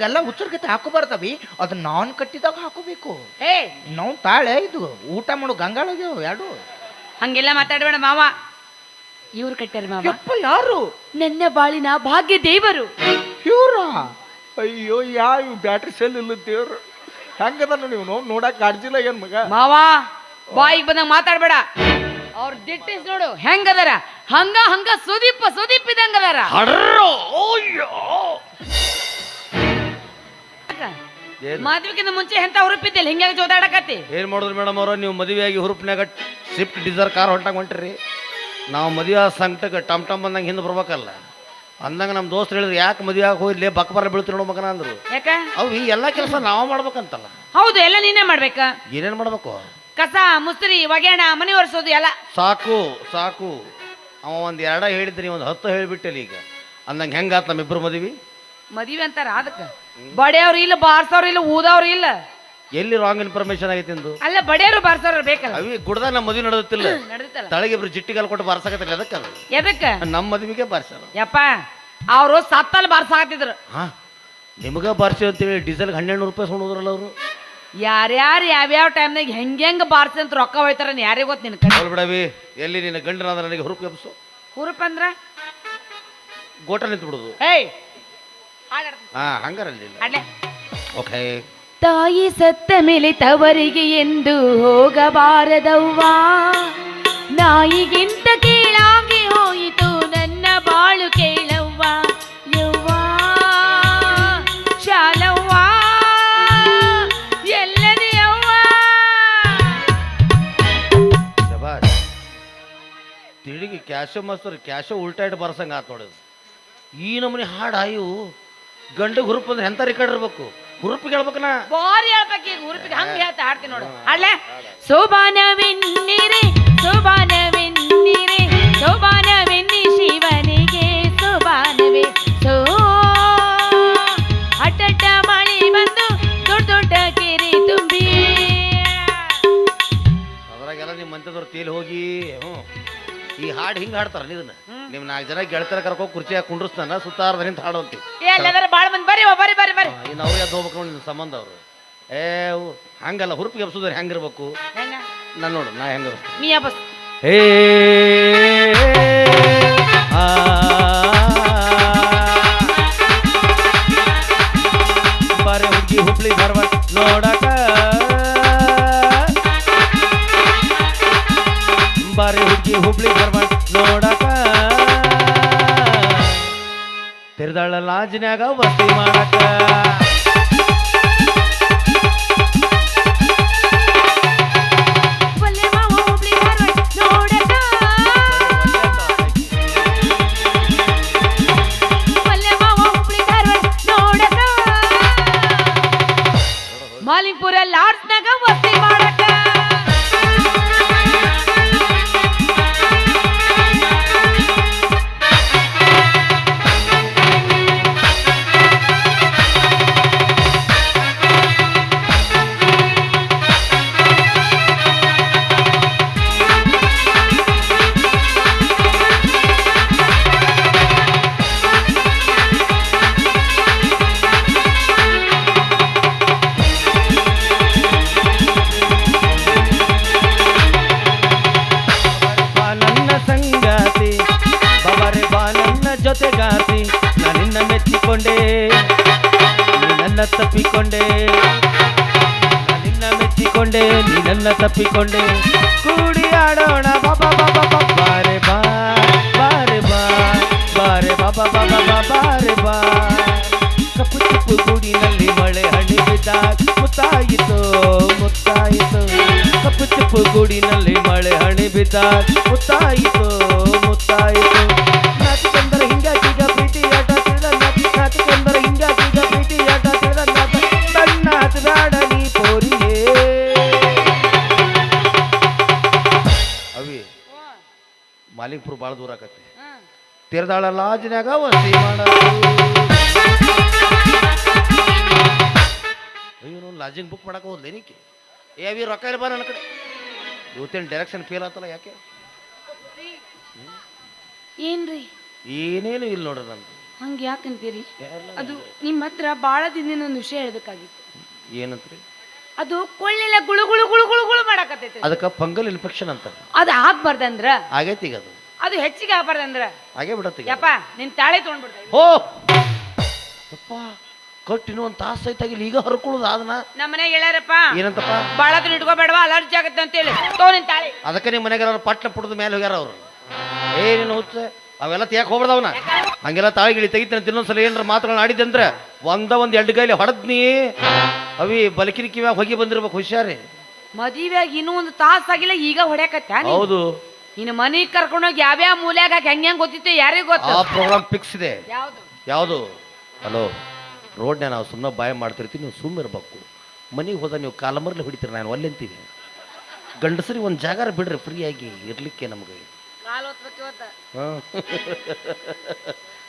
ಹಿಂಗೆಲ್ಲ ಹಾಕೋ ಹಾಕೋಬಾರ್ದವಿ. ಅದು ನಾನ್ ಕಟ್ಟಿದಾಗ ಹಾಕೋಬೇಕು. ಏ ನಾವು ತಾಳೆ ಇದು ಊಟ ಮಾಡು ಗಂಗಾಳಗ್ಯಾವ ಎರಡು ಹಂಗೆಲ್ಲ ಮಾತಾಡಬೇಡ ಮಾವ. ಇವ್ರು ಕಟ್ಟಾರ ಮಾವ. ಯಪ್ಪ ಯಾರು? ನನ್ನ ಬಾಳಿನ ಭಾಗ್ಯ ದೇವರು. ಇವ್ರ? ಅಯ್ಯೋ ಯಾ ಇವ್ ಬ್ಯಾಟ್ರಿ ಸೆಲ್ ಇಲ್ಲ ದೇವ್ರು. ಹೆಂಗದ ನೀವು? ನೋಡ್ ನೋಡಕ್ ಕಾಡ್ಜಿಲ್ಲ ಏನ್ ಮಗ? ಮಾವ ಬಾಯಿಗೆ ಬಂದಾಗ ಮಾತಾಡಬೇಡ. ಅವ್ರ ದಿಟ್ಟಿಸ್ ನೋಡು ಹೆಂಗದಾರ? ಹಂಗ ಹಂಗ ಸುದೀಪ ಸುದೀಪ್ ಇದಂಗದಾರ ಏನ್ ಮದ್ವಿಗಿಂತ ಮುಂಚೆ ಎಂತ ಹುರುಪಿದ್ದಿಲ್ಲ ಹಿಂಗಾಗಿ ಜೋದಾಡಕತ್ತಿ. ಏನ್ ಮಾಡಿದ್ರು ಮೇಡಮ್ ಅವ್ರ? ನೀವು ಮದುವೆಯಾಗಿ ಹುರುಪ್ನ್ಯಾಗ ಸ್ವಿಫ್ಟ್ ಡಿಸೈರ್ ಕಾರ್ ಹೊಂಟಾಗ ಹೊಂಟ್ರಿ. ನಾವು ಮದುವೆ ಸಂಕಟಕ್ಕೆ ಟಮ್ ಟಮ್ ಬಂದಂಗೆ ಹಿಂದೆ ಬರ್ಬೇಕಲ್ಲ. ಅಂದಂಗೆ ನಮ್ಮ ದೋಸ್ತರು ಹೇಳಿದ್ರು ಯಾಕೆ ಮದುವೆ ಆಗಿ ಹೋಗ್ಲಿ? ಬಕ್ಬರ ಬೀಳ್ತು ನೋಡು ಮಗನ ಅಂದ್ರು. ಯಾಕ? ಅವು ಈ ಎಲ್ಲ ಕೆಲಸ ನಾವು ಮಾಡ್ಬೇಕಂತಲ್ಲ. ಹೌದು ಎಲ್ಲ ನೀನೇ ಮಾಡ್ಬೇಕ. ಏನೇನು ಮಾಡ್ಬೇಕು? ಕಸ ಮುಸ್ರಿ ಒಗೆಣ ಮನೆ ಒರೆಸೋದು ಎಲ್ಲ. ಸಾಕು ಸಾಕು. ಅವ ಒಂದು ಎರಡ ಹೇಳಿದ್ರಿ ಒಂದು ಹತ್ತು ಹೇಳಿಬಿಟ್ಟಲ್ಲ ಈಗ. ಅಂದಂಗೆ ಹೆಂಗಾತ್ ನಮ್ಮಿಬ್ಬರು ಮದುವೆ? ಮದ್ವಿ ಅಂತಾರ ಅದಕ್ಕೆ. ಬಡಿಯವ್ರು ಇಲ್ಲ ಬಾರ್ಸೋರು ಇಲ್ಲ ಊದವ್ರು ಇಲ್ಲ. ಎಲ್ಲಿ ರಾಂಗ್ ಇನ್ಫಾರ್ಮೇಶನ್ ಆಗೈತೆ ಎಂದು ಅಲ್ಲ ಬಡಿಯವ್ರು ಬಾರ್ಸವ್ರು ಬೇಕಲ್ಲ. ಅವಿ ಗುಡದ ನಮ್ಮ ಮದುವೆ ನಡೆದಿಲ್ಲ ಇಬ್ರು ಜಿಟ್ಟಿ ಜಿಟ್ಟಿಗಾಲ್ ಕೊಟ್ಟು ಬಾರ್ಸಕತ್ತಿಲ್ಲ ಅದಕ್ಕೆ ಅದು. ಎದಕ್ಕ? ನಮ್ಮ ಮದುವೆಗೆ ಬಾರ್ಸ್ಯಾರ ಯಪ್ಪ ಅವರು ಸತ್ತಲ್ಲಿ ಬಾರ್ಸಾಕತ್ತಿದ್ರು. ಹಾ ನಿಮಗ ಬಾರ್ಸಿ ಅಂತೇಳಿ ಡೀಸೆಲ್ ಹನ್ನೆರಡು ರೂಪಾಯಿ ಸುಣೋದ್ರಲ್ಲ ಅವರು. ಯಾರ್ಯಾರು ಯಾವ್ಯಾವ ಟೈಮ್ನಾಗ ಹೆಂಗೆ ಹೆಂಗೆ ಬಾರ್ಸಿ ಅಂತ ರೊಕ್ಕ ಹೋಯ್ತಾರ ಯಾರಿಗೆ ಗೊತ್ತ ನಿನ್ನ ಕಡೆ ಬಿಡವಿ ಎಲ್ಲಿ ನಿನ್ನ ಗಂಡನಾದ್ರೆ ನನಗೆ ಹುರುಪು ಎಬ್ಸು. ಹುರುಪಂದ್ರೆ ಗೋಟ ನಿಂತು ಬಿಡೋದು ಏಯ್. ಹಾ ಹಂಗಾರಲ್ಲಿ. ಓಕೆ ತಾಯಿ ಸತ್ತ ಮೇಲೆ ತವರಿಗೆ ಎಂದು ಹೋಗಬಾರದವ್ವ. ನಾಯಿಗಿಂತ ಕೀಳಾಗಿ ಹೋಯಿತು ನನ್ನ ಬಾಳು ಕೇಳವ್ವ. ಯವ್ವ ಶಾಲವ್ವ ಎಲ್ಲದೆ ಯವ್ವ. ಶಬಾಷ್ ತಿಳಿಗಿ ಕ್ಯಾಶೋ ಮಸ್ತರ್ ಕ್ಯಾಶೋ ಉಲ್ಟಾ ಇಟ್ಟು ಬರ್ಸಂಗ ಆತ್ ನೋಡಿದ್ರು ಈ ನಮೂನಿ ಹಾಡು ಆಯು ಗಂಡಗೆ ಹುರುಪು ಅಂದ್ರೆ ಎಂತ ರೆಕಾರ್ಡ್ ಇರ್ಬೇಕು? ಹುರುಪಿಗೆ ಹೇಳ್ಬೇಕನ ಬಾರಿ ಹೇಳ್ಬೇಕು ಈಗ ಹುರುಪಿಗೆ ಹಂಗ ಹೇಳ್ತಾ ಹಾಡ್ತೀನಿ ನೋಡು. ಹಾಡ್ಲೆ? ಸೋಬಾನವೆನ್ನಿರೆ ಸೋಬಾನವೆನ್ನಿರೆ ಸೋಬಾನವೆನ್ನಿ ಶಿವನಿಗೆ ಸೋಬಾನವೇ ಸೋ ಅಟ್ಟಟ್ಟ ಮಳಿ ಬಂದು ದೊಡ್ಡ ದೊಡ್ಡ ಕೆರೆ ತುಂಬಿ. ಅದ್ರಾಗೆಲ್ಲ ನಿಮ್ಮ ಮಂತದವ್ರು ತೇಲಿ ಹೋಗಿ ಹ್ಞೂ ಈ ಹಾಡು ಹಿಂಗ್ ಹಾಡ್ತಾರ ಇದನ್ನ ನಿಮ್ ನಾಲ್ಕು ಜನ ಗೆಳತರ ಕರ್ಕೊಂಡು ಕುರ್ಚಿ ಹಾಕಿ ಕುಂಡ್ರಸ್ತಾನ ಸುತ್ತಾರ್ದ ನಿಂತು ಹಾಡು ಅಂತಿ ಎಲ್ಲದಾರ ಬಾಳ ಮಂದಿ ಬರ್ರಿ ಅವ್ವ, ಬರ್ರಿ ಬರ್ರಿ ಬರ್ರಿ ಇನ್ನು ಅವ್ರು ಎದ್ದು ಹೋಗ್ಬೇಕು ನೋಡಿ ನಿನ್ನ ಸಂಬಂಧ ಅವರು ಏ ಅವು ಹಂಗಲ್ಲ ಹುರುಪಿಗೆ ಎಬ್ಸೋದ್ರೆ ಹೆಂಗಿರ್ಬೇಕು ಹೆಂಗ ನಾನು ನೋಡು ನಾ ಹೆಂಗ ನೀ ಬಸ್ ಹೇ ಆ ಬಾರೆ ಹುಡುಗಿ ಹುಬ್ಳಿ ಬರ್ವ ನೋಡಕ ಬಾರೆ ಹುಡುಗಿ ಹುಬ್ಳಿ ಧಾರವಾಡ ನೋಡಕ. ತಿರ್ದಾಳ ಲಾಜಿನ್ಯಾಗ ವಸ್ತಿ ಮಾಡಕ. ನನ್ನ ತಪ್ಪಿಕೊಂಡೆ ಕೂಡಿ ಆಡೋಣ ಬಾಬಾ ಬಾಬಾ ಬಾರೆ ಬಾ ಬಾರೆ ಬಾ ಬಾರೆ ಬಾಬಾ ಬಾಬಾ ಬಾ ಬಾರೆ ಬಾ ಕಪ್ಪು ಚಿಪ್ಪು ಗೂಡಿನಲ್ಲಿ ಮಳೆ ಹಣ್ಣಿ ಮುತ್ತಾಯಿತು ಮುತ್ತಾಯಿತು ಕಪ್ಪು ಚಿಪ್ಪು ಗೂಡಿನಲ್ಲಿ ಮಳೆ ಹಣಿ ಮುತ್ತಾಯಿತು ಮುತ್ತಾಯಿತು ಮಾಲಿಕ್ಪುರ ಭಾಳ ದೂರ ಆಕತಿ ತಿರ್ದಾಳ ಲಾಜ್ನ್ಯಾಗ ವಸಿ ಮಾಡ. ಲಾಜಿಂಗ್ ಬುಕ್ ಮಾಡಕ್ಕೆ ಹೋದ್ಲೆ ಏನಕ್ಕೆ ಏ ಅವಿ ರೊಕ್ಕ ಇಲ್ಲ ಬಾ ನನ್ನ ಕಡೆ. ಇವತ್ತೇನು ಡೈರೆಕ್ಷನ್ ಫೇಲ್ ಆತಲ್ಲ ಯಾಕೆ? ಏನ್ರಿ? ಏನೇನು ಇಲ್ಲ ನೋಡ್ರಿ ನಂದು ಹಂಗೆ ಯಾಕಂತೀರಿ ಅದು ನಿಮ್ಮ ಹತ್ರ ಭಾಳ ದಿನ ಒಂದು ವಿಷಯ ಹೇಳ್ಬೇಕಾಗಿತ್ತು. ಏನಂತ್ರಿ? ಅದು ಕೊಳ್ಳೆಲ್ಲ ಗುಳು ಗುಳು ಗುಳು ಗುಳು ಗುಳು ಮಾಡಕತ್ತೈತಿ ಅದಕ್ಕೆ ಫಂಗಲ್ ಇನ್ಫೆಕ್ಷನ್ ಅಂತ ಅದು ಆಗ್ಬಾರ್ದಂದ್ರ? ಆಗೈತಿ ಈಗ ಅದು. ಅದು ಹೆಚ್ಚಿಗೆ ಆಗ್ಬಾರ್ದಂದ್ರ? ಹಾಗೆ ಬಿಡತ್ತೆ ಯಪ್ಪ ನಿನ್ ತಾಳೆ ತೊಗೊಂಡ್ಬಿಡ್ತಾ ಹೋ! ಯಪ್ಪ ಕಟ್ ಇನ್ನೂ ಒಂದು ತಾಸು ಐತಾಗಿಲ್ಲ ಈಗ ಹರ್ಕೊಳ್ಳೋದು ಅದನ್ನ ನಮ್ಮ ಮನೆಗೆ ಹೇಳ್ಯಾರಪ್ಪ ಏನಂತಪ್ಪ? ಭಾಳ ದಿನ ಇಟ್ಕೋಬೇಡವಾ ಅಲರ್ಜಿ ಆಗತ್ತೆ ಅಂತೇಳಿ. ತೋ ನಿನ್ ತಾಳೆ. ಅದಕ್ಕೆ ನಿಮ್ಮ ಮನೆಗೆ ಪಟ್ನ ಪುಟ್ಟದ ಮೇಲೆ ಹೋಗ್ಯಾರ ಅವರು. ಏನೇನು ಹುಚ್ಚ. ಅವೆಲ್ಲ ತೇಕ್ ಹೋಗ್ಬಿಡ್ದವನ ಹಂಗೆಲ್ಲ ತಾಳಿ ಗಿಳಿ ತೆಗಿತಾನೆ ತಿನ್ನೊಂದ್ಸಲ ಏನಾರ ಮಾತುಗಳನ್ನ ಆಡಿದ್ದೆ ಅಂದ್ರೆ ಒಂದ ಒಂದ್ ಎರಡು ಕೈಲಿ ಹೊಡೆದ್ನಿ ಅವಿ ಬಲಕಿರಿ ಕಿವ್ಯಾಗ ಹೋಗಿ ಬಂದಿರ್ಬೇಕು ಹುಷಾರಿ. ಮದುವೆಯಾಗಿ ಇನ್ನೂ ಒಂದು ತಾಸಾಗಿಲ್ಲ ಈಗ ಹೊಡ್ಯಾಕತ್ತ ಹೌದು. ಇನ್ನು ಮನೆಗೆ ಕರ್ಕೊಂಡೋಗಿ ಯಾವ್ಯಾವ ಮೂಲ್ಯಾಗ ಹಾಕಿ ಹೆಂಗ್ ಹೆಂಗ್ ಗೊತ್ತಿತ್ತು ಯಾರಿಗೂ ಗೊತ್ತು? ಆ ಪ್ರೋಗ್ರಾಮ್ ಫಿಕ್ಸ್ ಇದೆ. ಯಾವ್ದು? ಯಾವುದು? ಹಲೋ ರೋಡ್ನ ನಾವು ಸುಮ್ಮನೆ ಬಾಯ ಮಾಡ್ತಿರ್ತೀವಿ ನೀವು ಸುಮ್ಮನೆ ಇರ್ಬೇಕು. ಮನೆಗೆ ಹೋದ ನೀವು ಕಾಲಮರ್ಲಿ ಹೊಡಿತೀರಿ ನಾನು ಒಲ್ಲೆಂತೀವಿ ಗಂಡಸರಿಗೆ ಒಂದು ಜಾಗಾರ ಬಿಡ್ರಿ ಫ್ರೀಯಾಗಿ ಇರ್ಲಿಕ್ಕೆ ನಮಗೆ. ಕಾಲ್ ಒತ್ಬೇಕು ಇವತ್ತ.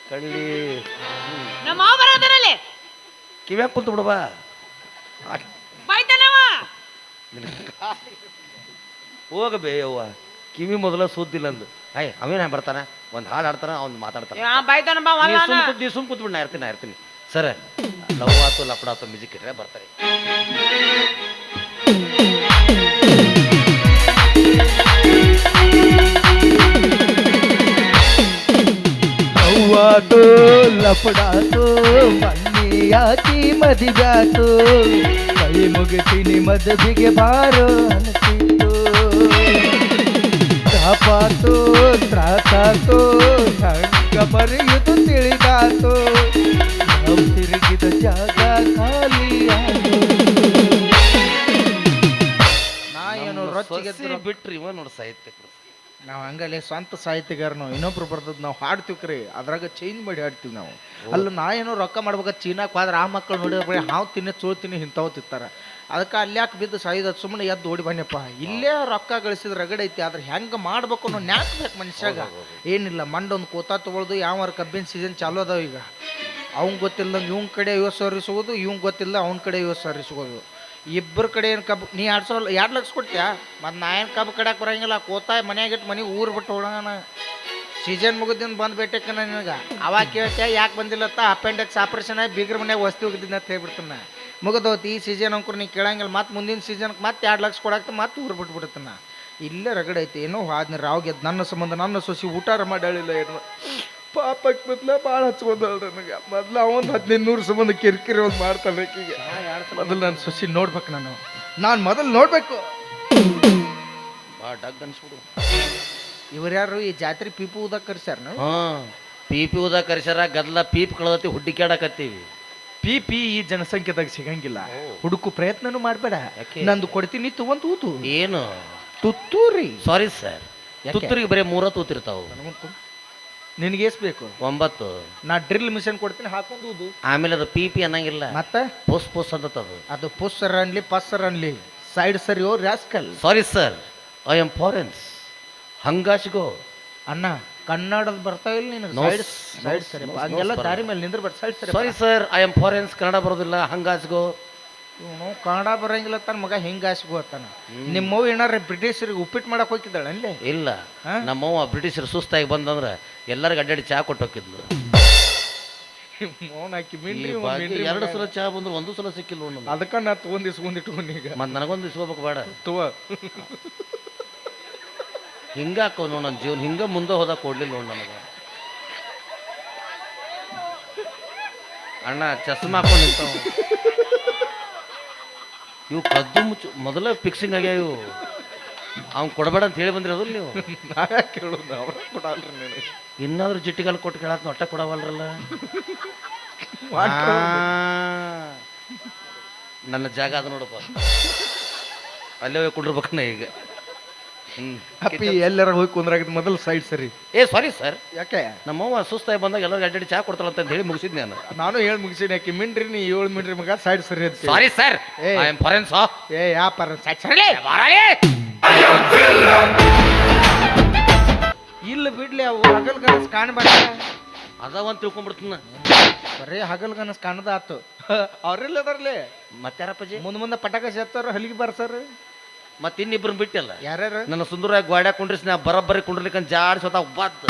ಕಳ್ಳಿ ನಮ್ಮ ಮಾವ ಬರೋದನಲ್ಲಿ ಕಿವ್ಯಾಗ ಕುಂತು ಬಿಡುವ ಬಾಯ್ತಾನವ ಹೋಗಬೇ ಯವ್ವ. ಕಿವಿ ಮೊದಲ ಸುದ್ದಿಲ್ಲ ಅಂದು. ಅಯ್ಯ ಅವೇನ ಬರ್ತಾನ? ಒಂದು ಹಾಡು ಆಡ್ತಾನ ಅವ್ನು ಮಾತಾಡ್ತಾನ. ಬಾಯ್ತಾನ ಬಾ ನೀ ಸುಮ್ ಕೂತ್- ನೀ ಸುಮ್ ಕೂತ್ಬಿಟ್ಟು ನಾ ಇರ್ತೀನಿ ನಾ ಇರ್ತೀನಿ. ಸರ್ ಲವ್ ಆತು ಲಪಡ ಆತು ಮ್ಯೂಸಿಕ್ ಇಟ್ರೆ ಬರ್ತಾರೆ. ಲಪಡಾತು ಮನ್ನಿಯಾಕಿ ಮದಿಗಾತು ಕೈ ಮುಗಿತೀನಿ ಮದುವೆಗೆ ಬಾರೋ ಅನಿಸಿತು. ತಾಪಾತು ತ್ರಾಸಾತು ಹಂಗ ಮರೆಯುವುದು ತಿಳಿದಾತು. ನಾವು ತಿರುಗಿದ ಜಾಗ ಖಾಲಿ ನಾ ಏನು ರೊಚ್ಚಿಗೆ ಬಿಟ್ರಿ ಇವ ನೋಡಿ ಸಾಹಿತ್ಯ ನಾವು ಹಂಗಲ್ಲಿ ಸ್ವಂತ ಸಾಹಿತ್ಯಗಾರ ನಾವು ಇನ್ನೊಬ್ರು ಬರ್ತದ ನಾವು ಹಾಡ್ತೀವಿ ರೀ ಅದ್ರಾಗ ಚೇಂಜ್ ಮಾಡಿ ಹಾಡ್ತೀವಿ ನಾವು. ಅಲ್ಲಿ ನಾ ಏನೋ ರೊಕ್ಕ ಮಾಡ್ಬೇಕು ಚೀನಾಕ್ ಹೋದ್ರೆ ಆ ಮಕ್ಕಳು ನೋಡಿದ್ರೆ ಬರೀ ಹಾವು ತಿನ್ನಿ ಚೋಳು ತಿನ್ನಿ ಇಂಥವು ತಿಂತಾರೆ. ಅದಕ್ಕೆ ಅಲ್ಯಾಕೆ ಬಿದ್ದು ಸಾಯಿದ ಸುಮ್ಮನೆ ಎದ್ದು ಓಡಿ ಬನ್ನಿಪ್ಪ ಇಲ್ಲೇ ರೊಕ್ಕ ಗಳಿಸಿದ ರಗಡ ಐತಿ ಆದ್ರೆ ಹೆಂಗೆ ಮಾಡ್ಬೇಕು ಅನ್ನೋ ನ್ಯಾಕ್ ಬೇಕು ಮನುಷ್ಯಾಗ. ಏನಿಲ್ಲ ಮಂಡೊಂದು ಕೋತಾ ತೊಗೊಳ್ದು ಯಾವ ಕಬ್ಬಿನ ಸೀಸನ್ ಚಾಲು ಅದಾವ ಈಗ. ಅವ್ನ್ ಗೊತ್ತಿಲ್ಲ ಇವ್ನ ಕಡೆ ಯುವ ಸಾವಿರ ಇಸ್ಕೋದು ಇವ್ನ್ ಗೊತ್ತಿಲ್ಲ ಅವ್ನ ಕಡೆ ಯುವ ಸಾವಿರ ಇಸ್ಕೋದು ಇಬ್ಬರ ಕಡೆ ಏನು ಕಬ್ಬು ನೀ ಎರಡು ಸಾವಿರ ಎರಡು ಲಕ್ಷ ಕೊಡ್ತೀಯಾ ಮತ್ತು ನಾ ಏನು ಕಬ್ಬು ಕಡಕ್ಕೆ ಬರಂಗಿಲ್ಲ. ಕೋತಾಯ ಮನ್ಯಾಗ ಇಟ್ಟು ಮನೆಗೆ ಊರು ಬಿಟ್ಟು ಹೋಗೋಣ ಸೀಸನ್ ಮುಗಿದಿಂದ ಬಂದು ಬೇಟಕ್ಕೆ ನಿನಗೆ? ಅವಾಗ ಕೇಳ್ತೆ ಯಾಕೆ ಬಂದಿಲ್ಲತ್ತ? ಅಪೆಂಡಿಕ್ಸ್ ಆಪ್ರೇಷನ್ ಆಗಿ ಬಿಗ್ರ ಮನ್ಯಾಗ ವಸ್ತು ಹೋಗಿದ್ದೀನಿ ಅಂತ ಹೇಳ್ಬಿಡ್ತಾನೆ ಮುಗಿದೋತಿ, ಈ ಸೀಸನ್ ಅಂಕರು ನೀ ಕೇಳಂಗಿಲ್ಲ. ಮತ್ತು ಮುಂದಿನ ಸೀಸನ್ಗೆ ಮತ್ತೆ ಎರಡು ಲಕ್ಷ ಕೊಡಾಕ್ತ ಮತ್ತೆ ಊರು ಬಿಟ್ಬಿಡ್ತಾನೆ ಇಲ್ಲೇ ರಗಡೈತಿ ಏನೋ ಹಾದ್ನಿ ರಾವ್ ಗೆದ್ದು ನನ್ನ ಸಂಬಂಧ, ನನ್ನ ಸೊಸಿ ಊಟಾರ ಮಾಡಿಲ್ಲ ಏನು. ಪಾಪಕ್ಕೆ ಮೊದ್ಲ ಭಾಳ ಹಚ್ಕೊಂಡಳ ನನಗೆ. ಮೊದ್ಲು ಅವನ್ ಹದಿನೈದು ನೂರು ಸಂಬಂಧ ಕಿರಿಕಿರಿ ಒಂದು ಮಾಡ್ತಾನೆ ಆಕಿಗೆ ಮೊದಲು ನಾನು ಸೊಸಿ ನೋಡ್ಬೇಕು ನಾನು. ನಾನು ಮೊದಲು ನೋಡಬೇಕು. ಬಾ ಡಗ್ ಅನ್ಸ್ಬಿಡು. ಇವ್ರು ಯಾರು ಈ ಜಾತ್ರೆ ಪೀಪು ಊದಕ್ಕೆ ಕರ್ಸ್ಯಾರ ನಾವು? ಹಾಂ. ಪಿ ಪಿ ಉದ ಕರ್ಸ್ಯಾರ ಗದ್ಲ ಪೀಪ್ ಕಳದತಿ ಹುಡ್ಡಿಕ್ಯಾಡಕತ್ತೀವಿ ಪಿ ಪಿ ಈ ಜನಸಂಖ್ಯೆದಾಗ ಸಿಗಂಗಿಲ್ಲ. ಹುಡುಕು ಪ್ರಯತ್ನನೂ ಮಾಡಬೇಡ. ಯಾಕೆ? ನಂದು ಕೊಡ್ತೀನಿ ತಗೊಂಡ್ ಊತು. ಏನು? ತುತ್ತೂರಿ. ಸಾರಿ ಸರ್ ಯಾಕೆ? ತುತ್ತೂರಿಗೆ ಬರೀ ಮೂರ ತೂತಿರ್ತಾವು. ನಿನಗೆ ಎಷ್ಟು ಬೇಕು? ಒಂಬತ್ತು. ನಾ ಡ್ರಿಲ್ ಮಿಷನ್ ಕೊಡ್ತೀನಿ ಹಾಕೊಂಡು ಆಮೇಲೆ ಅದು ಪಿ ಪಿ ಅನ್ನಂಗಿಲ್ಲ. ಮತ್ತೆ? ಪುಸ್ ಪುಸ್ ಅಂತ ಅದು. ಪುಸ್ಸರ್ ಅನ್ಲಿ ಪಸ್ಸರ್ ಅನ್ಲಿ. Side sir yo rascal. Sorry sir I am foreigners ಹಂಗಾಸಿಗೋ ಅಣ್ಣ ಕನ್ನಡದ ಬರ್ತಾ ಇಲ್ಲ ನೀನು. No, ಸೈಡ್ no, ಸೈಡ್ ಸರಿ no, ಹಂಗೆಲ್ಲ no, ದಾರಿ ಮೇಲೆ ನಿಂದ್ರ ಬರ್ತಾ ಸೈಡ್ ಸರಿ sorry sir I am foreigners Kannada ಬರೋದಿಲ್ಲ ಹಂಗಾಸ್ಗೋ ಇವನು ಕನ್ನಡ ಬರಂಗಿಲ್ಲ ತನ್ನ ಮಗ ಹಿಂಗೆ ಆಸ್ಗು ಅತ್ತಾನ ನಿಮ್ಮವ್ ಏನಾರ ಬ್ರಿಟಿಷರಿಗೆ ಉಪ್ಪಿಟ್ಟು ಮಾಡಕ್ ಹೋಗಿದ್ದಾಳೆ ಅಲ್ಲೇ ಇಲ್ಲ. ಹಾ? ನಮ್ಮವ್ವ ಬ್ರಿಟಿಷರು ಸುಸ್ತಾಗಿ ಬಂದಂದ್ರೆ ಎಲ್ಲರಿಗೂ ಅಡ್ಡಾಡಿ ಚಾ ಕೊಟ್ಟು ಹೋಗಿದ್ಲು. ಮೌನ ಹಾಕಿ ಮಿಂಡ್ರಿ ಎರಡು ಸಲ ಚಾ ಬಂದ್ರು ಒಂದು ಸಲ ಸಿಕ್ಕಿಲ್ಲ ನಮ್ಗೆ? ಅದಕ್ಕ ನಾ ತಗೊಂಡ್ ಇಸ್ಕೊಂಡ್ ಇಟ್ಕೊಂಡು ಈಗ. ಮತ್ತೆ ನನಗೊಂದು ಇಸ್ಕೋಬೇಕು ಬೇಡ. ತುವ. ಹಿಂಗಾಕೋ ನೋಡು ನನ್ನ ಜೀವನ ಹಿಂಗ ಮುಂದೆ ಹೋದಾಗ ಕೊಡ್ಲಿಲ್ಲ ನೋಡು ನನಗೆ. ಅಣ್ಣ ಚಸ್ಮ ಹಾಕೊಂಡು ನಿಂತಾವ ಇವು ಕದ್ದು ಮುಚ್ಚು ಮೊದಲ ಫಿಕ್ಸಿಂಗ್ ಆಗ್ಯಾವ. ಇವು ಅವ್ನು ಕೊಡಬೇಡ ಅಂತ ಹೇಳಿ ಬಂದ್ರಿ ಅದಲ್ಲ ನೀವು ನಾ ಯಾಕೆ ಕೇಳೋದು ಅವ್ರ ಕೊಡಲ್ರಿ ನೀನು ಇನ್ನಾದ್ರೂ ಜಿಟ್ಟಿಗಾಲ್ ಕೊಟ್ಟು ಕೇಳಕ್ ಒಟ್ಟ ಕೊಡವಲ್ರಲ್ಲ. ಆ, ನನ್ನ ಜಾಗ ಅದು ನೋಡಪ್ಪ ಅಲ್ಲೇ ಹೋಗಿ ಕುಡಿರ್ಬೇಕನ್ನ ಈಗ ಹ್ಮ್ ಅಪ್ಪಿ ಎಲ್ಲಾರ ಹೋಗಿ ಕುಂದ್ರಾಗಿದ್ ಮೊದಲು ಸೈಡ್ ಸರಿ ಏ ಸಾರಿ ಸರ್ ಯಾಕೆ ನಮ್ಮವ್ವ ಸುಸ್ತಾಗಿ ಬಂದಾಗ ಎಲ್ಲರಿಗೂ ಅಡ್ಡಾಡಿ ಚಾ ಕೊಡ್ತಾಳಂತ ಅಂತ ಹೇಳಿ ಮುಗಿಸಿದ್ ನಾನು ನಾನು ಹೇಳಿ ಮುಗಿಸಿನಿ ಯಾಕೆ ಮಿಂಡ್ರಿ ನೀ ಏಳು ಮಿಂಡ್ರಿ ಮಗ ಸೈಡ್ ಸರಿ ಅಂತ ಸಾರಿ ಸರ್ ಏ. ಐ ಆಮ್ ಫಾರೆನ್ಸ್ ಏ ಯಾಪಾರ ಸೈಡ್ ಸರಿ ಇಲ್ಲ ಬಿಡ್ಲಿ ಅವು ಹಗಲ್ ಗನಸ್ ಕಾಣಬೇಡ ಅದಾವಂತ ತಿಳ್ಕೊಂಡ್ಬಿಡ್ತೀನಿ ಬರೀ ಹಗಲ್ ಕನಸು ಕಾಣದ ಆತು ಅವ್ರೆಲ್ಲ ಅದರಲ್ಲಿ. ಮತ್ತಾರಪ್ಪಜಿ ಮುಂದ್ ಮುಂದೆ ಪಟಾಕ ಸೇರ್ತಾರ ಹಲಿಗೆ ಬರ್ಸಾರ. ಮತ್ತೆ ಇನ್ನಿಬ್ರು ಬಿಟ್ಟಿಲ್ಲ? ಯಾರ್ಯಾರು? ನನ್ನ ಸುಂದರವಾಗಿ ಗೋಡ್ಯಾಗ ಕುಂಡ್ರಿಸಿ ನಾ ಬರೋಬ್ಬರಿ ಕುಂಡ್ರಲಿಕ್ಕಂತ ಜಾಡ್ಸೋತ ಬಾತ್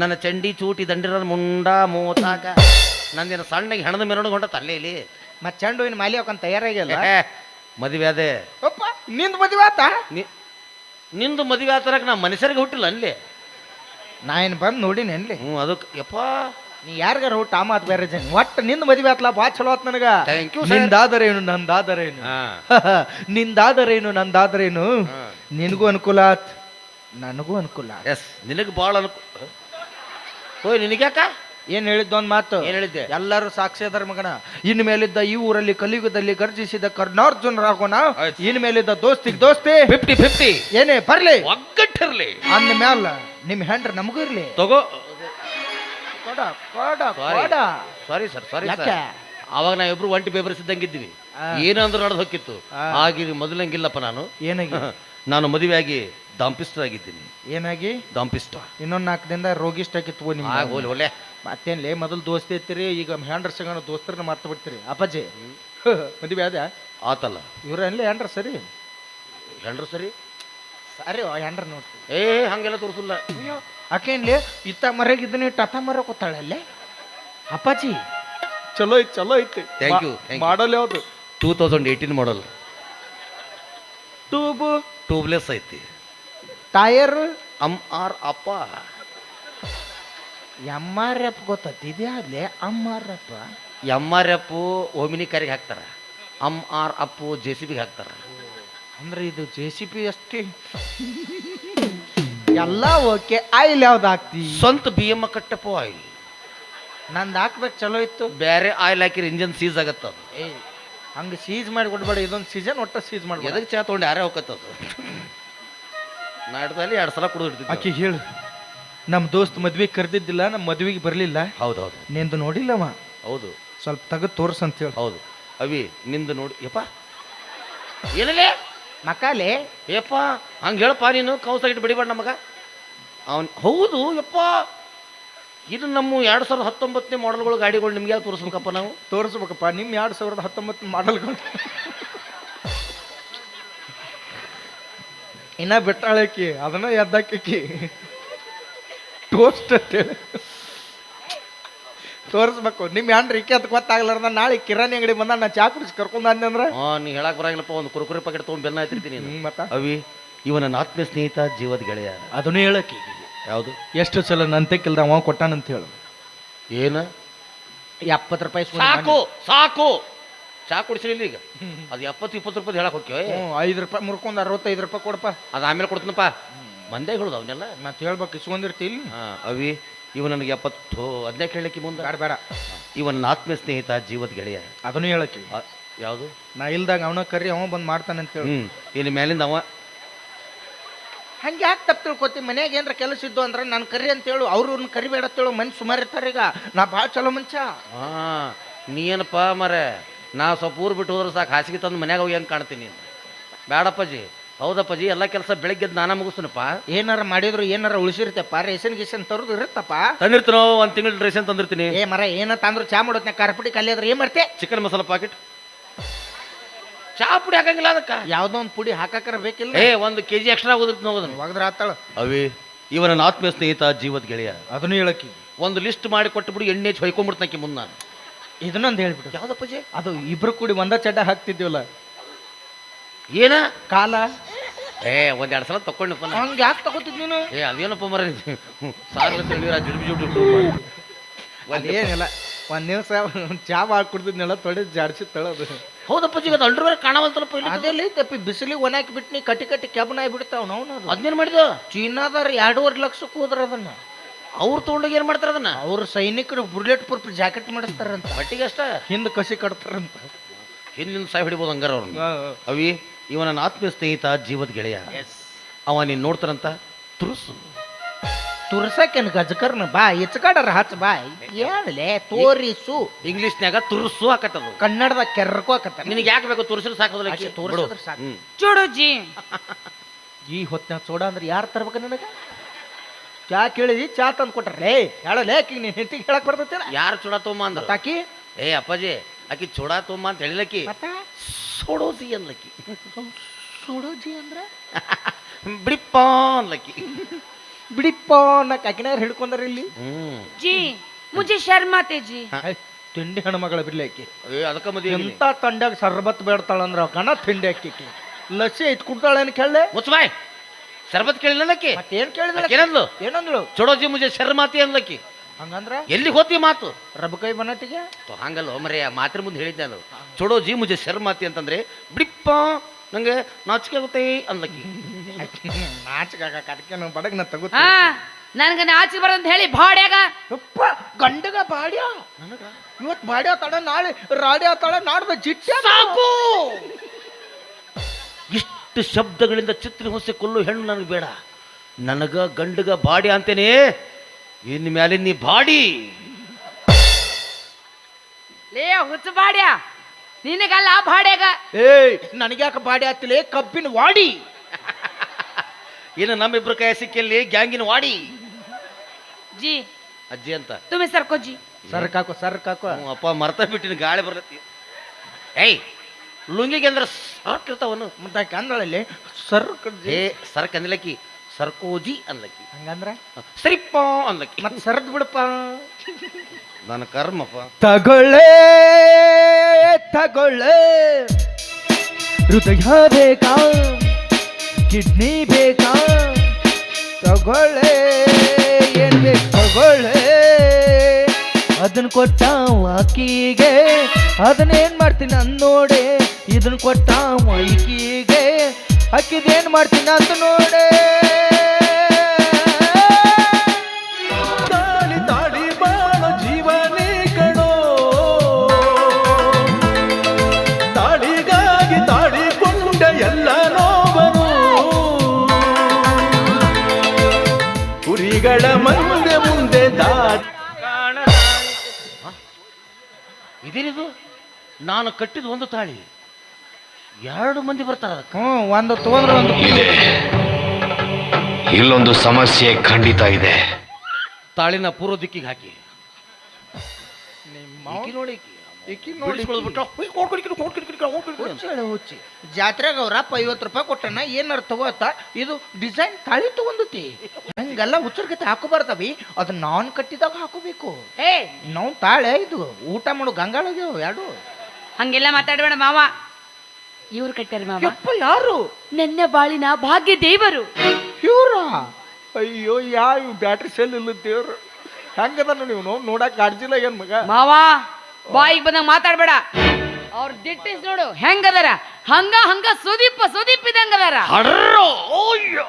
ನನ್ನ ಚಂಡಿ ಚೂಟಿ ದಂಡಿರ ಮುಂಡ ಮೂತಾಗ ನಂದಿನ ಸಣ್ಣಗೆ ಹೆಣದ ಮೆರವಣಿಗೆ ಹೊಂಟ ಅಲ್ಲೇ ಇಲ್ಲಿ ಮತ್ ಚೆಂಡು ಇನ್ ಮಾಲಿ ಹಾಕೊಂಡ್ ತಯಾರಾಗಿಲ್ಲ ಮದ್ವೆ ಮದುವೆ ಅದೇ. ಅಪ್ಪ ನಿಂದ್ ಮದ್ವೆ ಆತ? ನಿ- ನಿಂದು ಮದುವೆ ಆತರಕ್ಕೆ ನಾ ಮನುಷ್ಯರಿಗೆ ಹುಟ್ಟಿಲ್ಲ ಅಲ್ಲಿ ನಾ ಏನ್ ಬಂದು ನೋಡಿನಿ ಅನ್ಲಿ? ಹ್ಞೂ ಅದಕ್ಕೆ ಯಪ್ಪ. ನೀ ಯಾರಿಗಾರ ಹುಟ್ಟು ಆ ಮಾತು ಬೇರೆ ಜನ. ಒಟ್ಟು ನಿಂದ ಮದ್ವೆ ಆತ್ಲಾ ಬಾ ಚಲೋ ಆತ್ ನನಗ. Thank you. ನಿಂದಾದರೇನು ನಂದಾದರೇನು? ನಿಂದಾದರೇನು ನಂದಾದರೇನು? ನಿನಗೂ ಅನುಕೂಲ ಆತ್ ನನಗೂ ಅನುಕೂಲ. ಎಸ್ ನಿನಗೆ ಭಾಳ ಅನುಕೂಲ ಓಯ್ ನಿನಗ್ಯಾಕ? ಏನ್ ಹೇಳಿದ್ದು ಒಂದ್ ಮಾತು? ಏನ್ ಹೇಳಿದ್ದೆ? ಎಲ್ಲರೂ ಸಾಕ್ಷ್ಯ ಮಗನ. ಇನ್ ಮೇಲಿದ್ದ ಈ ಊರಲ್ಲಿ ಕಲಿಯುಗದಲ್ಲಿ ಗರ್ಜಿಸಿದ ಕರ್ನಾರ್ಜುನ್ ರಾಘೋಣ ಇನ್ ಮೇಲಿದ್ದ ದೋಸ್ತಿಗ್ ದೋಸ್ತಿ ಫಿಫ್ಟಿ ಫಿಫ್ಟಿ ಏನೇ ಬರ್ಲಿ. ಒಗ್ಗಟ್ಟಿರ್ಲಿ. ಅಂದ ಮ್ಯಾಲ ನಿಮ್ ಹೆಂಡ್ರ ನಮಗೂ ಇರ್ಲಿ. ತಗೋ. ಕೊಡ ಕೊಡ. ಕೊಡ. ಸಾರಿ ಸರ್ ಸಾರಿ ಯಾಕೆ? ನಾವ್ ಇಬ್ರು ನಾವಿಬ್ರು ಒಂಟಿ ಬೇಬರಿಸಿದ್ದಂಗಿದ್ವಿ. ಏನಂದ್ರೆ ನಡೆದು ಹೋಗಿತ್ತು. ಆಗಿ ಮೊದಲಂಗಿಲ್ಲಪ್ಪ ನಾನು. ಏನಾಗಿ? ನಾನು ಮದುವೆಯಾಗಿ ದಾಂಪಿಸ್ಟರಾಗಿದ್ದೀನಿ. ಏನಾಗಿ? ದಾಂಪಿಸ್ಟ. ಇನ್ನೊಂದ್ ನಾಲ್ಕು ದಿನದ ರೋಗಿಷ್ಟ ಆಗಿತ್ತು ನಿಮ್ ಆಗ ಹೋಲಿ ಒಲೆ ಮತ್ತೇನ್ಲೇ ಮೊದಲು ದೋಸ್ತಿ ಐತಿರಿ ಈಗ ಹ್ಯಾಂಡ್ರ ಸಂಗಣ ದೋಸ್ತರನ್ನ ಮರ್ತು ಬಿಡ್ತೀರಿ. ಅಪ್ಪಾಜಿ. ಮದುವೆ ಅದ ಆತಲ್ಲ. ಇವ್ರ ಏನ್ಲಿ ಹ್ಯಾಂಡ್ರ ಸರಿ? ಹ್ಯಾಂಡ್ರ ಸರಿ? ಸರಿ ಹ್ಯಾಂಡ್ರ ನೋಡ್ತೀವಿ ಏ ಹಂಗೆಲ್ಲ ತೋರಿಸಿಲ್ಲ. ಆಕೇನ್ಲಿ ಇತ್ತ ಮರಗಿದ್ದೀನಿ ಟತ ಮರ ಕೂತಾಳಲ್ಲೇ? ಅಪ್ಪಾಜಿ. ಚಲೋ ಐತಿ ಚಲೋ ಐತಿ. Thank you. ಮಾಡಲ್ ಯಾವುದು? Two thousand eighteen model tube tubeless ಐತಿ. ಟೈರ್ ಅಮ್ ಆರ್ ಅಪ್ಪ. ಎಂ ಆರ್ ಎಫ್ ಗೊತ್ತೈತಿ? ಇದ್ಯಾವ್ಲೆ M R F? M R F Omni ಕಾರಿಗೆ ಹಾಕ್ತಾರ. M R F J C ಬಿಗೆ ಹಾಕ್ತಾರ. ಅಂದ್ರೆ ಇದು ಜೆ ಸಿ ಬಿ ಅಷ್ಟೇ? ಎಲ್ಲ ಓಕೆ ಆಯಿಲ್ ಯಾವ್ದು ಹಾಕ್ತಿ? ಸ್ವಂತ ಬಿ ಎಂ ಕಟ್ಟಪ್ಪ ಆಯಿಲ್. ನಂದು ಹಾಕ್ಬೇಕು ಚಲೋ ಇತ್ತು. ಬೇರೆ ಆಯಿಲ್ ಹಾಕಿರಿ ಇಂಜನ್ ಸೀಸ್ ಆಗತ್ತ ಅದು. ಏಯ್ ಹಂಗೆ ಸೀಜ್ ಮಾಡಿ ಕೊಡ್ಬೇಡ ಇದೊಂದು ಸೀಸನ್ ಒಟ್ಟು ಸೀಜ್ ಮಾಡ್ಬೇಡ. ಎದಕ್ಕೆ ಚಾ ತೊಗೊಂಡು ಯಾರೇ ಹೋಗತ್ತದು ನಾಡ್ದಲ್ಲಿ ಎರಡು ಸಲ ಕುಡಿದು ಆಕಿ ಹೇಳು. ನಮ್ಮ ದೋಸ್ತ್ ಮದ್ವೆಗೆ ಕರೆದಿದ್ದಿಲ್ಲ ನಮ್ಮ ಮದ್ವೆಗೆ ಬರಲಿಲ್ಲ. ಹೌದು ಹೌದು. ನಿಂದು ನೋಡಿಲ್ಲವ? ಹೌದು. ಸ್ವಲ್ಪ ತೆಗೆದು ತೋರ್ಸ್ ಅಂತ ಹೇಳಿ. ಹೌದು. ಅವಿ ನಿಂದು ನೋಡಿ ಯಪ್ಪ. ಏನಲೇ? ಮಕಾಲೆ ಯಪ್ಪ ಹಂಗೆ ಹೇಳಪ್ಪ ನೀನು ಕೌಸಾಗಿಟ್ಟು ಬಿಡಿಬೇಡ ನಮಗ. ಅವನ್ ಹೌದು ಯಪ್ಪ. ಇದು ನಮ್ಮ ಎರಡು ಸಾವಿರದ ಹತ್ತೊಂಬತ್ತನೇ ಮಾಡಲ್ಗಳು ಗಾಡಿಗಳು ನಿಮ್ಗೆ ಯಾವ್ದು ತೋರಿಸ್ಬೇಕಪ್ಪ ನಾವು? ತೋರಿಸ್ಬೇಕಪ್ಪ ನಿಮ್ಮ ಎರಡು ಸಾವಿರದ ಹತ್ತೊಂಬತ್ತು ಮಾಡಲ್ಗಳು ಇನ್ನ ಬಿಟ್ಟಾಳಕಿ ಅದನ್ನ ಎದ್ದಾಕಿ ಟೋಸ್ಟ್ ಅಂತೇಳಿ ತೋರಿಸ್ಬೇಕು. ನಿಮ್ಮ ಹ್ಯಾಂಡ್ರ ಇಕ್ಕೆ ಅಂತ ಗೊತ್ತಾಗ್ಲಾರ್ದ ನಾಳೆ ಕಿರಾಣಿ ಅಂಗಡಿ ಬಂದ ನಾ ಚಾ ಕುಡಿಸಿ ಕರ್ಕೊಂಡ್ ಅಂದ್ರೆ? ಹಾಂ ನೀ ಹೇಳಕ್ ಬರಂಗಿಲ್ಲಪ್ಪ ಒಂದು ಕುರುಕುರಿ ಪ್ಯಾಕೆಟ್ ತೊಗೊಂಡು ಬೆನ್ನ ಹತ್ತಿರ್ತೀನಿ ನೀನು. ಮತ್ತ? ಅವಿ ಇವ ನನ್ನ ಆತ್ಮೀಯ ಸ್ನೇಹಿತ ಜೀವದ ಗೆಳೆಯ ಅದನ್ನೇ ಹೇಳಕಿ ಯಾವುದು? ಎಷ್ಟು ಸಲ ನಂತೆಕ್ಕಿಲ್ದ ಅವ ಕೊಟ್ಟಾನಂತ ಹೇಳು. ಏನು? ಎಪ್ಪತ್ತು ರೂಪಾಯಿ ಸುಮ್ನೆ ಸಾಕು ಸಾಕು. ಚಾ ಕುಡಿಸಿಲ್ಲ ಈಗ. ಅದು ಎಪ್ಪತ್ತು ಇಪ್ಪತ್ತು ರೂಪಾಯಿ ಹೇಳಕ್ ಹೋಗ್ಯೋ ಹ್ಞೂ ಐದು ರೂಪಾಯಿ ಮುರ್ಕೊಂಡ್ ಅರವತ್ತೈದು ರೂಪಾಯಿ ಕೊಡಪ್ಪ. ಅದು ಆಮೇಲೆ ಕೊಡ್ತೀನಪ್ಪ ಬಂದೇ ಹೇಳುದು ಅವನ್ನೆಲ್ಲ? ಮತ್ತೆ ಹೇಳ್ಬೇಕು ಇಸ್ಕೊಂಡಿರ್ತಿಲ್ ಅವಿ ಇವ ನನಗೆ ಎಪ್ಪತ್ತು ಅದನ್ನೇ ಹೇಳಕ್ಕೆ ಮುಂದೆ? ಬೇಡ ಬೇಡ ಇವ ನನ್ನ ಆತ್ಮೀಯ ಸ್ನೇಹಿತ ಜೀವದ ಗೆಳೆಯ. ಅದನ್ನು ಹೇಳಕ್ಕೆ. ಯಾವುದು? ನಾ ಇಲ್ದಾಗ ಅವನ ಕರಿ ಅವ ಬಂದು ಅಂತ ಹೇಳಿ. ಇಲ್ಲಿ ಮೇಲಿಂದ ಅವ. ಹಂಗೆ ಯಾಕೆ ತಪ್ಪು ತಿಳ್ಕೊತಿ? ಮನ್ಯಾಗ ಏನ್ರ ಕೆಲಸ ಇದ್ದು ಅಂದ್ರೆ ನಾನು ಕರಿ ಅಂತ ಹೇಳು ಅವ್ರನ್ನ ಕರಿಬೇಡ ಬೇಡ ಹೇಳು ಮನ್ಸು ಸುಮಾರು ಇರ್ತಾರೆ ಈಗ. ನಾ ಭಾಳ ಚಲೋ ಮಂಚ ಹಾ ನೀ ಏನಪ್ಪ ಮರೆ? ನಾ ಸ್ವಲ್ಪ ಊರು ಬಿಟ್ಟು ಹೋದ್ರೆ ಸಾಕು ಹಾಸಿಗೆ ತಂದು ಮನ್ಯಾಗ ಹೋಗಿ ಹೆಂಗೆ ಕಾಣ್ತೀನಿ ಬೇಡಪ್ಪಾಜಿ ಹೌದಪ್ಪಾಜಿ ಎಲ್ಲ ಕೆಲಸ ಬೆಳಗ್ಗೆ ನಾನ ಮುಗಿಸ್ತೀನಪ್ಪ. ಏನಾರ ಮಾಡಿದ್ರು ಏನಾರ ಉಳಿಸಿರ್ತಪ್ಪ ರೇಷನ್ ಗೀಷನ್ ತರದು ಇರುತ್ತಪ್ಪ. ತಂದಿರ್ತೀನೋ ಒಂದು ತಿಂಗಳ ರೇಷನ್ ತಂದಿರ್ತೀನಿ. ಏ ಮರ ಏನ ತಂದ್ರು ಚಾ ಮಾಡೋತ್ನ ಕಾರ್ಪುಡಿ ಕಲ್ಲಿ ಆದ್ರೆ ಏನ್ ಮಾಡ್ತೆ? Chicken masala packet. ಚಾ ಪುಡಿ ಹಾಕಂಗಿಲ್ಲ ಅದಕ್ಕೆ. ಯಾವ್ದೋ ಒಂದು ಪುಡಿ ಹಾಕಕ್ಕರ ಬೇಕಿಲ್ಲ. ಏ ಒಂದು ಕೆ ಜಿ ಎಕ್ಸ್ಟ್ರಾ ಹೋಗಿರ್ತೀನಿ ಹೋಗೋದನ್ನು ಒಗದ್ರ ಆತಾಳ. ಅವಿ ಇವನ ಆತ್ಮೀಯ ಸ್ನೇಹಿತ ಜೀವದ ಗೆಳೆಯ. ಅದನ್ನು ಹೇಳಕ್ಕಿ. ಒಂದು ಲಿಸ್ಟ್ ಮಾಡಿ ಕೊಟ್ಟುಬಿಡು ಎಣ್ಣೆ ಹಚ್ಚಿ ಹೊಯ್ಕೊಂಡ್ಬಿಡ್ತಾಕಿ ಮುಂದೆ ನಾನು. ಇದನ್ನೊಂದು ಹೇಳ್ಬಿಟ್ಟು ಯಾವ್ದಪ್ಪಾಜಿ? ಅದು ಇಬ್ರು ಕೂಡಿ ಒಂದ ಚಡ್ಡ ಹಾಕ್ತಿದ್ದೀವಲ್ಲ. ಏನ? ಕಾಲ. ಏ ಒಂದೆರಡು ಎರಡು ಸಲ ತಕೊಂಡಪ್ಪ ಹಂಗೆ ಹಂಗ ಯಾಕೆ ತಗೋತಿದ್ ನೀನು? ಏ ಅದೇನಪ್ಪ ಮರ ಸಾರ್ಲ ತಿಳಿರ ಜುಡ್ಬಿ ಜುಡ್ಬಿ ಏನಿಲ್ಲ ಒಂದ್ ದಿವಸ ಚಾ ಮಾಡಿ ಕುಡ್ದಿದ್ನೆಲ್ಲ ತೊಡೆ ಜಾಡ್ಸಿ ತಳದು. ಹೌದಪ್ಪಾಜಿ ಅದು ಅಂಡ್ರವೇರ್ ಕಾಣವಲ್ತಲ್ಲಪ್ಪ ಇಲ್ಲಿ ಅದೆಲ್ಲ ತಪ್ಪಿ ಬಿಸಿಲಿಗೆ ಒಣಾಕಿ ಬಿಟ್ನಿ ಕಟ್ಟಿ ಕಟ್ಟಿ ಕೆಬ್ಬನ ಬಿಡ್ತಾವ ನಾವು ಅದನ್ನೇನು ಮಾಡಿದ ಚೀನಾದವ್ರು ಎರಡೂವರೆ ಲಕ್ಷಕ್ಕೆ ಹೋದ್ರ ಅದನ್ನ. ಅವ್ರು ತೊಗೊಂಡೋಗಿ ಏನು ಮಾಡ್ತಾರ ಅದನ್ನ? ಅವ್ರ ಸೈನಿಕರು ಬುಲೆಟ್ ಪ್ರೂಫ್ ಜಾಕೆಟ್ ಮಾಡಿಸ್ತಾರಂತ. ಬಟ್ಟಿಗೆ ಅಷ್ಟ? ಹಿಂದೆ ಕಸಿ ಕಟ್ತಾರಂತ. ಹಿಂದಿನ ಸಾಯ್ ಹಿಡಿಬೋದು ಹಂಗಾರ ಅವ್ರನ್ನ. ಅವಿ ಇವ ನನ್ನ ಆತ್ಮೀಯ ಸ್ನೇಹಿತ ಜೀವದ ಗೆಳೆಯ. ಅವ ನೀನು ನೋಡ್ತಾರಂತ ತುರುಸು. ತುರ್ಸಕ್ಕೇನು ಗಜಕರ್ನ ಬಾ ಇಚ್ಕಾಡರ ಹಚ್ಚ ಬಾ. ಹೇಳಲೆ ತೋರಿಸು. ಇಂಗ್ಲೀಷ್ನ್ಯಾಗ ತುರುಸು ಹಾಕತ್ತದು ಕನ್ನಡದ ಕೆರ್ಕೋಕತ್ತ ನಿನಗೆ ಯಾಕೆ ಬೇಕು ತುರುಸಿರು ಸಾಕೋದಿಲ್ಲ ತೋರ್ಸಿದ್ರೆ ಸಾಕು. ಚುಡುಜಿ ಈ ಹೊತ್ತಿನ ಚೋಡ ಅಂದ್ರೆ ಯಾರು ತರ್ಬೇಕು ನನಗ? ಚಾ ಕೇಳಿದಿ ಚಾ ತಂದು ಕೊಟ್ರೇ ಹೇಳಲೆ ಆಕಿಗೆ ನೀನ್ ಹೆಂಡತಿಗೆ ಹೇಳಕ್ ಬರ್ತೈತಿ ಯಾರು ಚೂಡ ತೊಂಬ ಅಂದ್ರೆ ತಾಕಿ ಏ ಅಪ್ಪಾಜಿ ಆಕಿ ಚೋಡಾ ತುಂಬ ಅಂತ ಹೇಳಿಲಕ್ಕಿ. ಸೋಡೋಜಿ ಅನ್ಲಕ್ಕಿ ಸೋಡೋಜಿ ಅಂದ್ರ? ಬಿಡಿಪ್ಪ ಅನ್ಲಕ್ಕಿ ಬಿಡಿಪ್ಪ ಅನ್ನಕ್ ಆಕಿನ ಹಿಡ್ಕೊಂಡಾರ ಇಲ್ಲಿ? ಜಿ ಮುಜೆ ಶರ್ಮಾತೆ ಜಿ. ತಿಂಡಿ ಹೆಣ್ಮಗಳ ಬಿಡ್ಲಿ ಆಕಿ. ಅದಕ್ಕೆ ಮದಿ ಎಂತ ತಂಡಾಗ ಸರ್ಬತ್ ಬೇಡ್ತಾಳ ಅಂದ್ರ ತಿಂಡಿ ಆಕಿ ಲಸಿ ಐತ್ ಕುಡ್ತಾಳೆ ಅಂತ ಕೇಳಲೆ ಮುಚ್ಚಬಾಯ್. ಸರ್ಬತ್ ಕೇಳಿಲ್ಲ ಅನ್ನಕ್ಕಿ ಮತ್ತೇನ್ ಕೇಳಿದ್ಲು? ಏನಂದ್ಲು ಏನಂದ್ಲು? ಚೋಡೋಜಿ ಮುಜೆ ಶರ್ಮಾತಿ ಅನ್ಲಕ್ಕಿ ಹಂಗಂದ್ರ? ಎಲ್ಲಿ ಹೋತಿ ಮಾತು? ರಬಕೈ ಬನಟಿಗೆ ತೊ, ಹಂಗಲ್ಲ ಮರೆ ಮಾತ್ರ ಮುಂದೆ ಹೇಳಿದ್ದೆ ಅದು ಚೊಡೋ ಜಿ ಮುಜೆ ಶರ್ಮಾತಿ ಅಂತಂದ್ರೆ ಬಿಡಿಪ್ಪ ನಂಗೆ ನಾಚಿಕೆ ಆಗುತ್ತೆ ಅನ್ಲಕ್ಕಿ ನಾಚಿಕಾಗ ಅದಕ್ಕೆ ಬಡಗನ ತಗೋತ ಹಾ ನನಗೆ ನಾಚಿ ಬರಂತ ಹೇಳಿ ಬಾಡ್ಯಾಗ ಯಪ್ಪ ಗಂಡಗ ಬಾಡ್ಯ? ಇವತ್ ಬಾಡ್ಯ ತಡ ನಾಳೆ ರಾಡ್ಯ ತಡ ನಾಡ್ದ ಜಿಟ್ಟ ಸಾಕು! ಇಷ್ಟು ಶಬ್ದಗಳಿಂದ ಚಿತ್ರ ಹೊಸ ಕೊಲ್ಲು ಹೆಣ್ಣು ನನಗೆ ಬೇಡ. ನನಗ ಗಂಡಗ ಬಾಡ್ಯ ಅಂತೇನೆ ಇನ್ ಮ್ಯಾಲೆ ನೀ ಬಾಡಿ. ಲೇ ಹುಚ್ಚ ಬಾಡ್ಯ. ನಿನಗಲ್ಲ ಬಾಡ್ಯಾಗ? ಏಯ್ ನನಗ್ಯಾಕ ಬಾಡಿ ಆತಿಲೆ ಕಬ್ಬಿನ ವಾಡಿ. ಇನ್ನು ನಮ್ಮಿಬ್ರು ಕೈ ಸಿಕ್ಕಿಲ್ಲಿ ಗ್ಯಾಂಗಿನ ವಾಡಿ. ಜಿ. ಅಜ್ಜಿ ಅಂತ. ತುಮಿ ಸರ್ಕೋ ಜಿ. ಸರ್ಕಾಕೋ ಸರ್ಕಾಕೋ. ಕಾಕು ಅಪ್ಪ ಮರ್ತ ಬಿಟ್ಟಿನ ಗಾಳಿ ಬರತ್ತಿ. ಏಯ್ ಲುಂಗಿಗೆ ಅಂದ್ರೆ ಸರ್ಕ್ ಇರ್ತಾವನು. ಮತ್ತೆ ಕಂದಳಲ್ಲಿ ಸರ್ ಏ ಸರ್ಕ್ ಅಂದ್ಲಕ್ಕಿ ಸರ್ಕೋಜಿ ಅನ್ಲಕ್ಕಿ ಹಂಗಂದ್ರ? ಸರಿಪ್ಪ ಅನ್ಲಕ್ಕಿ ಮತ್ತೆ ಸರದ್ ಬಿಡಪ್ಪ. ನನ್ನ ಕರ್ಮಪ್ಪ ತಗೊಳ್ಳೆ ತಗೊಳ್ಳೆ. ಹೃದಯ ಬೇಕಾ? ಕಿಡ್ನಿ ಬೇಕಾ? ತಗೊಳ್ಳೆ ಏನ್ ಬೇಕು ತಗೊಳ್ಳೆ. ಅದನ್ನ ಕೊಟ್ಟ ಆಕಿಗೆ ಅದನ್ನೇನ್ ಮಾಡ್ತೀನಿ ನನ್ ನೋಡೆ? ಇದನ್ನ ಕೊಟ್ಟ ಮೈಕಿಗೆ ಅಕ್ಕಿದೇನ್ ಮಾಡ್ತೀನಿ ಅಂತ ನೋಡೆ? ತಾಳಿಕೊಂಡ ಎಲ್ಲ ನೋವನು. ಕುರಿಗಳ ಮುಂದೆ ಮುಂದೆ ದಾಟಿ ಇದೇನಿದು? ನಾನು ಕಟ್ಟಿದ ಒಂದು ತಾಳಿ. ಎರಡು ಮಂದಿ ಬರ್ತಾರ ಅದಕ್ಕೆ. ಹ್ಞೂ ಒಂದು ತಗೊಂಡ್ರೆ ಒಂದು ಇಲ್ಲೊಂದು ಸಮಸ್ಯೆ ಖಂಡಿತ ಇದೆ. ತಾಳಿನ ಪೂರ್ವ ದಿಕ್ಕಿಗೆ ಹಾಕಿ. ನಿಮ್ಮ ನೋಡಿ ಈಕಿ. ನೋಡಿಸ್ಕೊಳ್ಬಿಟ್ಟು ನೋಡಿ ಹುಯ್, ಕಡಿಕಿಡು, ಕಡಿಕಿಡು, ಕಡಿಕಿಡು ಅಂತ. ಹುಚ್ಚಿ ಹೇಳು ಹುಚ್ಚಿ ಜಾತ್ರೆಗೆ ಅವ್ರಪ್ಪ ಐವತ್ತು ರೂಪಾಯಿ ಕೊಟ್ಟನ ಏನಾರು ತಗೋತ ಇದು ಡಿಸೈನ್ ತಾಳಿ ತಗೊಂಡತಿ. ಹಂಗೆಲ್ಲ ಹುಚ್ಚರ್ಗತೆ ಹಾಕೋಬಾರ್ದವಿ. ಅದು ನಾನ್ ಕಟ್ಟಿದಾಗ ಹಾಕೋಬೇಕು. ಏ! ನಾವು ತಾಳೆ ಇದು ಊಟ ಮಾಡು ಗಂಗಾಳಗ್ಯಾವ ಎರಡು ಹಂಗೆಲ್ಲ ಮಾತಾಡಬೇಡ ಮಾವ. ಇವ್ರು ಕಟ್ಟಾರ ಮಾವ. ಅಪ್ಪ ಯಾರು? ನನ್ನ ಬಾಳಿನ ಭಾಗ್ಯ ದೇವರು. ಇವ್ರ? ಅಯ್ಯೋ ಯಾವ ಬ್ಯಾಟ್ರಿ ಸೆಲ್ ಇಲ್ಲ ದೇವ್ರು. ಹೆಂಗದ ನೀವು ನೋಡಕ್ ಕಾಡ್ಜಿಲ್ಲ ಏನ್ ಮಗ? ಮಾವ ಬಾಯಿಗೆ ಬಂದಂಗ ಮಾತಾಡ್ಬೇಡ. ಅವ್ರ ದಿಟ್ಟಿಸ್ ನೋಡು ಹೆಂಗದಾರ? ಹಂಗ ಹಂಗ ಸುದೀಪ ಸುದೀಪ್ ಇದಂಗದಾರ ಹಡ್ರೋ, ಓಯ್ಯೋ.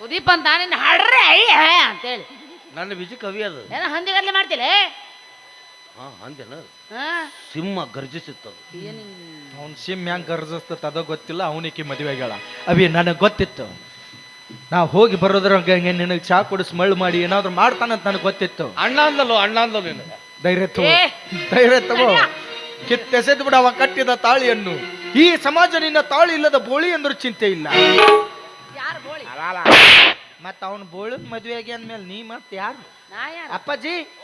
ಸುದೀಪ್ ಅಂತ ನಿನ್ನ ಹಡ್ರೆ ಅಯ್ಯ ಅಂತೇಳಿ. ನನ್ನ ಬಿಜಿ ಕವಿ ಅದು. ಏನ ಹಂದಿಗದ್ಲೆ ಮಾಡ್ತಿಲ್ಲ ಹಾ ಅಂದೇನ ಹಾ. ಸಿಂಹ ಗರ್ಜಿಸಿತ್ತು ಏನು ಅವ್ನ ಸಿಂಹ ಹೆಂಗ್ ಗರ್ಜಿಸ್ತದ ಅದೋ ಗೊತ್ತಿಲ್ಲ ಅವನಿಗೆ ಮದುವೆಗಳ ಆಗ್ಯಾಳ ಅವಿ ನನಗೆ ಗೊತ್ತಿತ್ತು. ನಾ ಹೋಗಿ ಬರೋದ್ರ ನಿನಗೆ ಚಾ ಕುಡಿಸ್ ಮಳ್ಳು ಮಾಡಿ ಏನಾದ್ರು ಮಾಡ್ತಾನಂತ ನನಗೆ ಗೊತ್ತಿತ್ತು. ಅಣ್ಣ ಅಂದಲ್ಲೋ ಅಣ್ಣ ಅಂದಲ್ಲೋ ನೀನು. ಧೈರ್ಯ ತಗೋ. ಧೈರ್ಯ ತಗೋ. ಕಿತ್ತೆಸೆದ್ ಕಿತ್ತೆಸೆದು ಬಿಡ ಅವ ಕಟ್ಟಿದ ತಾಳಿಯನ್ನು. ಈ ಸಮಾಜ ನಿನ್ನ ತಾಳಿ ಇಲ್ಲದ ಬೋಳಿ ಅಂದ್ರೂ ಚಿಂತೆ ಇಲ್ಲ. ಯಾರು ಬೋಳಿ? ಮತ್ತ ಅವನ ಬೋಳದ್ ಮದ್ವೆ ಆಗಿ ಅಂದ್ಮೇಲೆ ನೀ ಮತ್ತೆ ಯಾರು ಅಪ್ಪಾಜಿ